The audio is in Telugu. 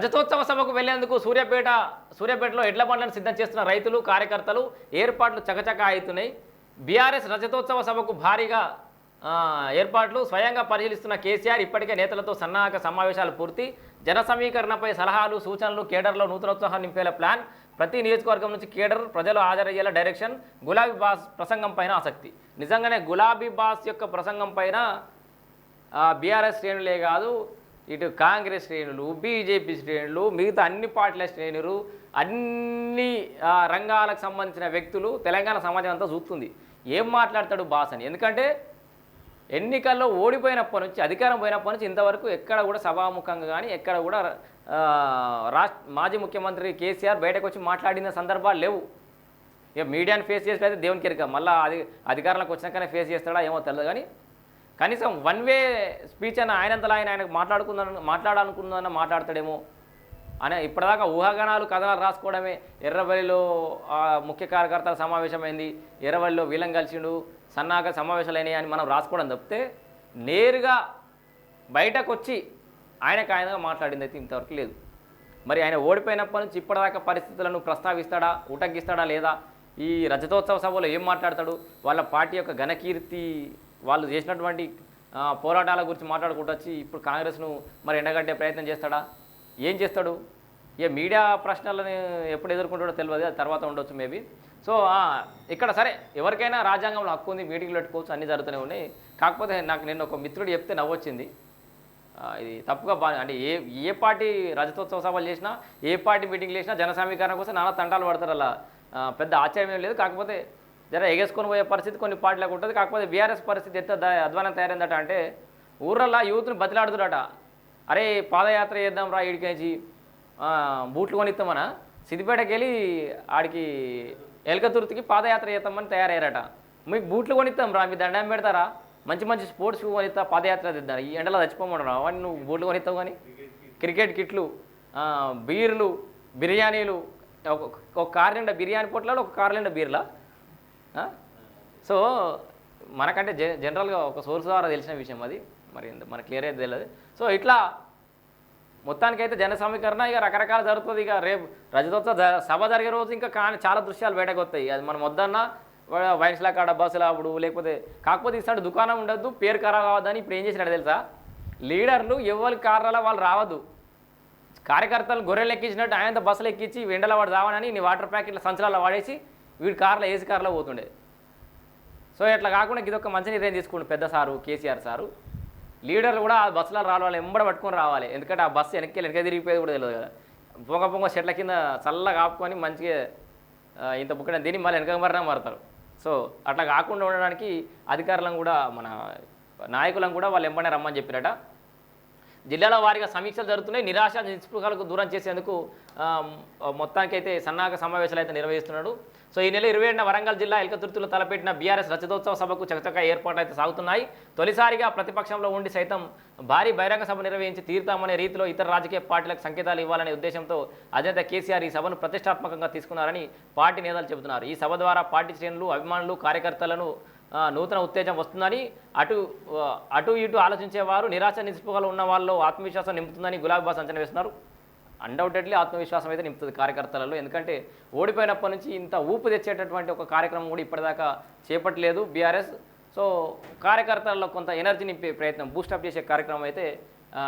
రజతోత్సవ సభకు వెళ్ళేందుకు సూర్యాపేట సూర్యాపేటలో ఎడ్ల బండ్లను సిద్ధం చేస్తున్న రైతులు కార్యకర్తలు ఏర్పాట్లు చకచక అవుతున్నాయి. బీఆర్ఎస్ రజతోత్సవ సభకు భారీగా ఏర్పాట్లు స్వయంగా పరిశీలిస్తున్న కేసీఆర్ ఇప్పటికే నేతలతో సన్నాహక సమావేశాలు పూర్తి. జన సమీకరణపై సలహాలు సూచనలు కేడర్లో నూతనోత్సాహం నింపేలా ప్లాన్. ప్రతి నియోజకవర్గం నుంచి కేడర్ ప్రజలు హాజరయ్యేలా డైరెక్షన్. గులాబీ బాస్ ప్రసంగం పైన ఆసక్తి. నిజంగానే గులాబీ బాస్ యొక్క ప్రసంగం పైన బీఆర్ఎస్ శ్రేణులే కాదు ఇటు కాంగ్రెస్ శ్రేణులు బీజేపీ శ్రేణులు మిగతా అన్ని పార్టీల శ్రేణులు అన్ని ఆ, రంగాలకు సంబంధించిన వ్యక్తులు తెలంగాణ సమాజం అంతా చూస్తుంది. ఏం మాట్లాడతాడు బాస్ అని ఎందుకంటే ఎన్నికల్లో ఓడిపోయినప్పటి నుంచి అధికారం పోయినప్పటి నుంచి ఇంతవరకు ఎక్కడ కూడా సభాముఖంగా కానీ ఎక్కడ కూడా రాష్ట్ర మాజీ ముఖ్యమంత్రి కేసీఆర్ బయటకు వచ్చి మాట్లాడిన సందర్భాలు లేవు. ఇక మీడియాని ఫేస్ చేస్తే అయితే దేవునికి ఎరిక మళ్ళీ అది అధికారంలోకి వచ్చినాకనే ఫేస్ చేస్తాడా ఏమో తెలియదు కానీ కనీసం వన్ వే స్పీచ్ అని ఆయనంతలా ఆయన ఆయనకు మాట్లాడుకుందని మాట్లాడాలనుకుందన్న మాట్లాడతాడేమో అనే ఇప్పటిదాకా ఊహాగానాలు కథనాలు రాసుకోవడమే. ఎర్రబల్లిలో ముఖ్య కార్యకర్తల సమావేశమైంది. ఎర్రబల్లిలో వీలం కలిసిండు సన్నాహక సమావేశాలు అయినాయి అని మనం రాసుకోవడం తప్పితే నేరుగా బయటకు వచ్చి ఆయనకు ఆయనగా మాట్లాడింది అయితే ఇంతవరకు లేదు. మరి ఆయన ఓడిపోయినప్పటి నుంచి ఇప్పటిదాకా పరిస్థితులను ప్రస్తావిస్తాడా ఉటంకిస్తాడా లేదా? ఈ రజతోత్సవ సభలో ఏం మాట్లాడతాడు? వాళ్ళ పార్టీ యొక్క ఘనకీర్తి వాళ్ళు చేసినటువంటి పోరాటాల గురించి మాట్లాడుకుంటూ వచ్చి ఇప్పుడు కాంగ్రెస్ను మరి ఎండగట్టే ప్రయత్నం చేస్తాడా? ఏం చేస్తాడు? ఇక మీడియా ప్రశ్నలను ఎప్పుడు ఎదుర్కొంటాడో తెలియదు అది తర్వాత ఉండొచ్చు మేబీ. సో ఇక్కడ సరే ఎవరికైనా రాజ్యాంగంలో హక్కు ఉంది మీటింగ్లు పెట్టుకోవచ్చు అన్నీ జరుగుతూనే ఉన్నాయి. కాకపోతే నాకు నిన్న ఒక మిత్రుడు చెప్తే నవ్వొచ్చింది. ఇది తప్పుగా బా అంటే ఏ ఏ పార్టీ రజతోత్సవ సభలు చేసినా ఏ పార్టీ మీటింగ్లు చేసినా జన సమీకరణ కోసం నానా తంటాలు పడతారు అలా. పెద్ద ఆశ్చర్యం ఏం లేదు. కాకపోతే జర ఎగేసుకొని పోయే పరిస్థితి కొన్ని పార్టీలకు ఉంటుంది. కాకపోతే బీఆర్ఎస్ పరిస్థితి ఎంత అధ్వానం తయారైందట అంటే ఊర్లలో యూత్ని బతిలాడుతుడట అరే పాదయాత్ర చేద్దాం రా ఇడికేసి బూట్లు కొనిస్తామన సిద్దిపేటకి వెళ్ళి ఆడికి ఎలకతుర్తికి పాదయాత్ర చేద్దామని తయారయ్యారట. మీకు బూట్లు కొనిస్తాం రా మీ దండం పెడతారా? మంచి మంచి స్పోర్ట్స్ కొనిస్తా పాదయాత్ర తెద్దాం ఈ ఎండలో చచ్చిపోమన్నారు అవన్నీ నువ్వు బూట్లు కొనిస్తావు కానీ క్రికెట్ కిట్లు బీర్లు బిర్యానీలు ఒక ఒక కార్ నిండా బిర్యానీ పొట్లాలు ఒక కార్ నిండా బీర్లా? సో మనకంటే జె జనరల్గా ఒక సోర్స్ ద్వారా తెలిసిన విషయం అది. మరి మన మనకు క్లియర్ అయితే తెలియదు. సో ఇట్లా మొత్తానికైతే జన సమీకరణ ఇక రకరకాల జరుగుతుంది. ఇక రేపు రజతోత్సవ సభ జరిగే రోజు ఇంకా కానీ చాలా దృశ్యాలు బయటకు వస్తాయి. అది మనం వద్దన్నా వైన్స్లా కాడ బస్సులు అప్పుడు లేకపోతే కాకపోతే ఇస్తాడు దుకాణం ఉండద్దు పేరు ఖరాబ్ అవ్వద్దని ఇప్పుడు ఏం చేసినాడు తెలుసా? లీడర్లు ఎవరి కారణాల వాళ్ళు రావద్దు. కార్యకర్తలు గొర్రెలు ఎక్కించినట్టు ఆయనంత బస్సులు ఎక్కించి వెండల వాడు రావనని నీ వాటర్ ప్యాకెట్ల సంచలాల్లో వాడేసి వీడి కార్లో ఏసీ కార్లో పోతుండే. సో ఇట్లా కాకుండా ఇదొక మంచి నిర్ణయం తీసుకోండి పెద్ద సారు కేసీఆర్ సారు. లీడర్లు కూడా ఆ బస్సులో రావాలి ఎంబడ పట్టుకొని రావాలి. ఎందుకంటే ఆ బస్సు వెనక్కి వెనక తిరిగిపోయేది కూడా తెలియదు కదా. పొంగ పొంగ చెట్ల కింద చల్లగా ఆపుకొని మంచిగా ఇంత బుక్కడం దీన్ని మళ్ళీ వెనక మరినా మారుతారు. సో అట్లా కాకుండా ఉండడానికి అధికారులను కూడా మన నాయకులను కూడా వాళ్ళు ఎంబడే రమ్మని చెప్పినట జిల్లాల వారీగా సమీక్షలు జరుగుతున్నాయి. నిరాశ నిస్పృహాలకు దూరం చేసేందుకు మొత్తానికైతే సన్నాహక సమావేశాలు అయితే నిర్వహిస్తున్నాడు. సో ఈ నెల ఇరవై ఏడున వరంగల్ జిల్లా ఎల్కతుర్తిలో తలపెట్టిన బీఆర్ఎస్ రచతోత్సవ సభకు చకచక ఏర్పాట్లు అయితే సాగుతున్నాయి. తొలిసారిగా ప్రతిపక్షంలో ఉండి సైతం భారీ బహిరంగ సభ నిర్వహించి తీరుతామనే రీతిలో ఇతర రాజకీయ పార్టీలకు సంకేతాలు ఇవ్వాలనే ఉద్దేశంతో అధినేత కేసీఆర్ ఈ సభను ప్రతిష్టాత్మకంగా తీసుకున్నారని పార్టీ నేతలు చెబుతున్నారు. ఈ సభ ద్వారా పార్టీ శ్రేణులు అభిమానులు కార్యకర్తలను నూతన ఉత్తేజం వస్తుందని అటు అటు ఇటు ఆలోచించేవారు నిరాశ నిస్పృహలు ఉన్న వాళ్ళు ఆత్మవిశ్వాసం నింపుతుందని గులాబీ బాస్ అంచనా వేస్తున్నారు. అన్డౌటెడ్లీ ఆత్మవిశ్వాసం అయితే నింపుతుంది కార్యకర్తలలో. ఎందుకంటే ఓడిపోయినప్పటి నుంచి ఇంత ఊపు తెచ్చేటటువంటి ఒక కార్యక్రమం కూడా ఇప్పటిదాకా చేపట్టలేదు బీఆర్ఎస్. సో కార్యకర్తలలో కొంత ఎనర్జీ నింపే ప్రయత్నం బూస్టప్ చేసే కార్యక్రమం అయితే